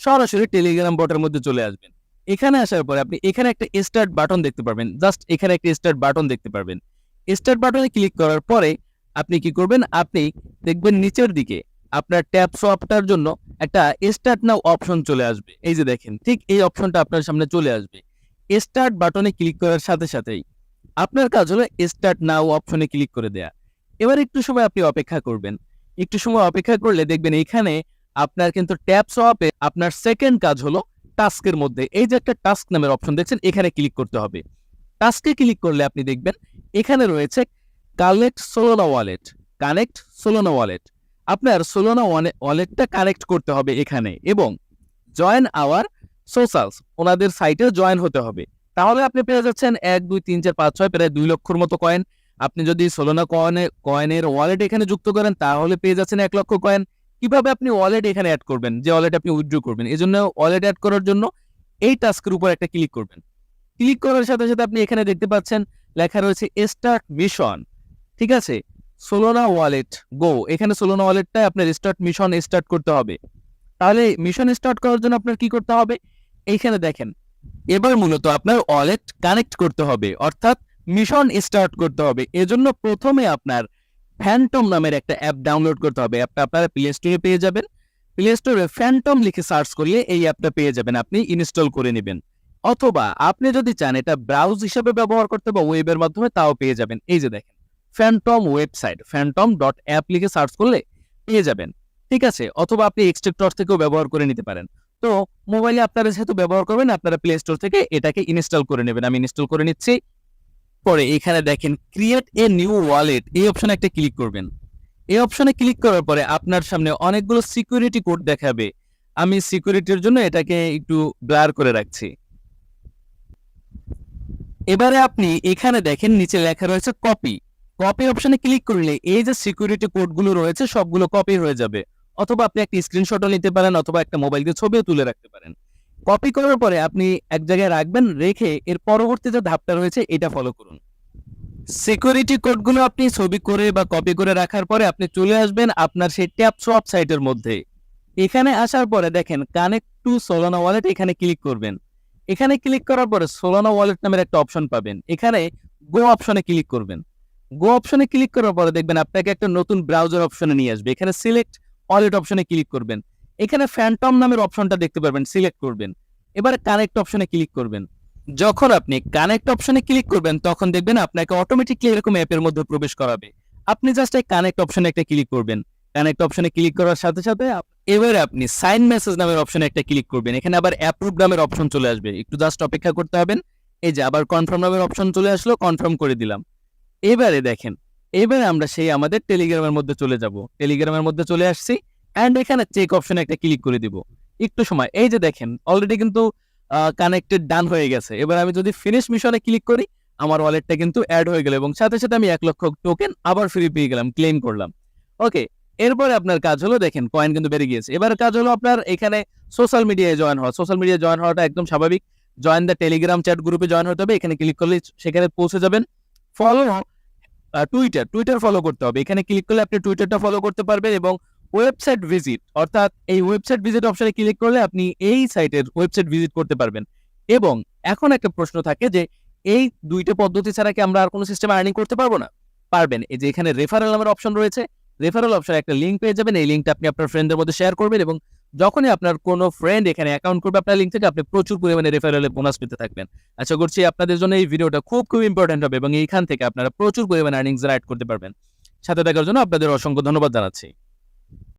সরাসরি টেলিগ্রাম বটের মধ্যে চলে আসবেন। এখানে আসার পরে আপনি এখানে একটা স্টার্ট বাটন দেখতে পারবেন। জাস্ট এখানে একটা স্টার্ট বাটন দেখতে পারবেন। স্টার্ট বাটনে ক্লিক করার পরে আপনি কি করবেন? আপনি দেখবেন নিচের দিকে আপনার ট্যাপ সোয়াপটার জন্য একটা স্টার্ট নাও অপশন চলে আসবে। এই যে দেখেন, ঠিক এই অপশনটা আপনার সামনে চলে আসবে। স্টার্ট বাটনে ক্লিক করার সাথে সাথেই আপনার কাজ হলো স্টার্ট নাও অপশনে ক্লিক করে দেয়া। এবার একটু সময় আপনি অপেক্ষা করবেন। একটু সময় অপেক্ষা করলে দেখবেন এখানে আপনার কিন্তু ট্যাপ সোয়াপে আপনার সেকেন্ড কাজ হলো টাস্কের মধ্যে। এই যে একটা টাস্ক নামের অপশন দেখছেন, এখানে ক্লিক করতে হবে। টাস্কে ক্লিক করলে আপনি দেখবেন, এখানে রয়েছে collect Solana wallet connect Solana wallet আপনার সোলোনা ওয়ালেটটা কানেক্ট করতে হবে এখানে এবং জয়েন আওয়ার সোশ্যালস ওনাদের সাইটে জয়েন হতে হবে। তাহলে আপনি পেয়ে যাচ্ছেন এক, দুই, তিন, চার, পাঁচ, ছয়, প্রায় দুই লক্ষর মতো কয়েন আপনি যদি সোলোনা কয়েনে কয়েনের ওয়ালেট এখানে যুক্ত করেন, তাহলে পেয়ে যাচ্ছেন এক লক্ষ কয়েন কীভাবে আপনি ওয়ালেট এখানে অ্যাড করবেন? যে ওয়ালেট আপনি উইথড্র করবেন। এই জন্য ওয়ালেট অ্যাড করার জন্য এই টাস্কের উপর একটা ক্লিক করবেন। ক্লিক করার সাথে সাথে আপনি এখানে দেখতে পাচ্ছেন, লেখা রয়েছে স্টার্ট মিশন ঠিক আছে? সোলোনা ওয়ালেট গো এখানে সোলোনা ওয়ালেটটা আপনার স্টার্ট মিশন স্টার্ট করতে হবে। তাহলে মিশন স্টার্ট করার জন্য আপনার কি করতে হবে? এইখানে দেখেন, এবার মূলত আপনার ওয়ালেট কানেক্ট করতে হবে। অর্থাৎ মিশন স্টার্ট করতে হবে। এজন্য প্রথমে আপনার ফ্যান্টম নামের একটা অ্যাপ ডাউনলোড করতে হবে। অ্যাপটা আপনারা প্লে স্টোরে পেয়ে যাবেন। প্লে স্টোরে ফ্যান্টম লিখে সার্চ করলে এই অ্যাপটা পেয়ে যাবেন। আপনি ইনস্টল করে নেবেন। অথবা আপনি যদি চান এটা ব্রাউজ হিসেবে ব্যবহার করতে বা ওয়েবের মাধ্যমে, তাও পেয়ে যাবেন। এই যে দেখেন Phantom website Phantom dot app লিখে সার্চ করলে পেয়ে যাবেন। ঠিক আছে? অথবা আপনি এক্সট্রেক্টর থেকেও ব্যবহার করে নিতে পারেন। তো মোবাইলে আপনারা যেহেতু ব্যবহার করবেন, আপনারা প্লে স্টোর থেকে এটাকে ইনস্টল করে নেবেন। আমি ইনস্টল করে নিচ্ছি। পরে এখানে দেখেন ক্রিয়েট এ নিউ ওয়ালেট এই অপশনে একটা ক্লিক করবেন। এই অপশনে ক্লিক করার পরে আপনার সামনে অনেকগুলো সিকিউরিটি কোড দেখাবে। আমি সিকিউরিটির জন্য এটাকে একটু ব্লার করে রাখছি। এবারে আপনি এখানে দেখেন, নিচে লেখা রয়েছে কপি কপি অপশনে ক্লিক করলে এই যে সিকিউরিটি কোডগুলো রয়েছে, সবগুলো কপি হয়ে যাবে। অথবা আপনি একটা স্ক্রিনশটও নিতে পারেন, অথবা একটা মোবাইল দিয়ে ছবিও তুলে রাখতে পারেন। কপি করার পরে আপনি এক জায়গায় রাখবেন, রেখে এর পরবর্তী যে ধাপটা রয়েছে, এটা ফলো করুন। সিকিউরিটি কোডগুলো আপনি ছবি করে বা কপি করে রাখার পরে আপনি চলে আসবেন আপনার সেই ট্যাপ সোয়াপ সাইটের মধ্যে। এখানে আসার পরে দেখেন কানেক্ট টু সোলানা ওয়ালেট এখানে ক্লিক করবেন। এখানে ক্লিক করার পরে সোলানা ওয়ালেট নামের একটা অপশন পাবেন। এখানে গো অপশনে ক্লিক করবেন। গো অপশনে ক্লিক করার পরে দেখবেন আপনাকে একটা নতুন ব্রাউজার অপশনে নিয়ে আসবে। এখানে সিলেক্ট ওয়ালেট অপশনে ক্লিক করবেন। এখানে ফ্যান্টম নামের অপশনটা দেখতে পারবেন সিলেক্ট করবেন। এবারে কানেক্ট অপশনে ক্লিক করবেন। যখন আপনি কানেক্ট অপশনে ক্লিক করবেন, তখন দেখবেন আপনাকে অটোমেটিকলি এরকম অ্যাপের মধ্যে প্রবেশ করাবে। আপনি জাস্ট এই কানেক্ট অপশনে একটা ক্লিক করবেন। কানেক্ট অপশনে ক্লিক করার সাথে সাথে এবারে আপনি সাইন মেসেজ নামের অপশনে একটা ক্লিক করবেন। এখানে আবার অ্যাপ্রুভ নামের অপশন চলে আসবে। একটু জাস্ট অপেক্ষা করতে হবেন এই যে আবার কনফার্ম নামের অপশন চলে আসলো কনফার্ম করে দিলাম। এবারে দেখেন, এবারে আমরা সেই আমাদের টেলিগ্রামের মধ্যে চলে যাব। টেলিগ্রামের মধ্যে চলে আসছি। অ্যান্ড এখানে চেক অপশনে একটা ক্লিক করে দিব। একটু সময়। এই যে দেখেন অলরেডি কিন্তু কানেক্টেড ডান হয়ে গেছে। এবার আমি যদি ফিনিশ মিশনে ক্লিক করি, আমার ওয়ালেটটা কিন্তু অ্যাড হয়ে গেল এবং সাথে সাথে আমি এক লক্ষ টোকেন আবার ফ্রি পেয়ে গেলাম ক্লেম করলাম। ওকে এরপরে আপনার কাজ হলো দেখেন কয়েন কিন্তু বেড়ে গিয়েছে। এবার কাজ হলো আপনার এখানে সোশ্যাল মিডিয়ায় জয়েন হওয়া। সোশ্যাল মিডিয়ায় জয়েন হওয়াটা একদম স্বাভাবিক। জয়েন দ্য টেলিগ্রাম চ্যাট গ্রুপে জয়েন হতে হবে। এখানে ক্লিক করলে সেখানে পৌঁছে যাবেন। ফলো টুইটার টুইটার ফলো করতে হবে। এখানে ক্লিক করলে আপনি টুইটারটা ফলো করতে পারবেন এবং ওয়েবসাইট ভিজিট অর্থাৎ এই ওয়েবসাইট ভিজিট অপশনে ক্লিক করলে আপনি এই সাইটের ওয়েবসাইট ভিজিট করতে পারবেন। এবং এখন একটা প্রশ্ন থাকে যে, এই দুইটা পদ্ধতি ছাড়া কি আমরা আর কোনো সিস্টেম আর্নিং করতে পারব না? পারবেন। এই যে এখানে রেফারেল নামের অপশন রয়েছে রেফারেল অপশনে একটা লিঙ্ক পেয়ে যাবেন। এই লিঙ্কটা আপনি আপনার ফ্রেন্ডদের মধ্যে শেয়ার করবেন এবং যখনই আপনার কোনো ফ্রেন্ড এখানে অ্যাকাউন্ট করবে, আপনার লিঙ্ক থেকে আপনি প্রচুর পরিমাণে রেফারেলে বোনাস পেতে থাকবেন। আশা করছি আপনাদের জন্য এই ভিডিওটা খুব খুব ইম্পর্টেন্ট হবে এবং এইখান থেকে আপনারা প্রচুর পরিমাণে আর্নিং জেনারেট করতে পারবেন। সাথে থাকার জন্য আপনাদের অসংখ্য ধন্যবাদ জানাচ্ছি।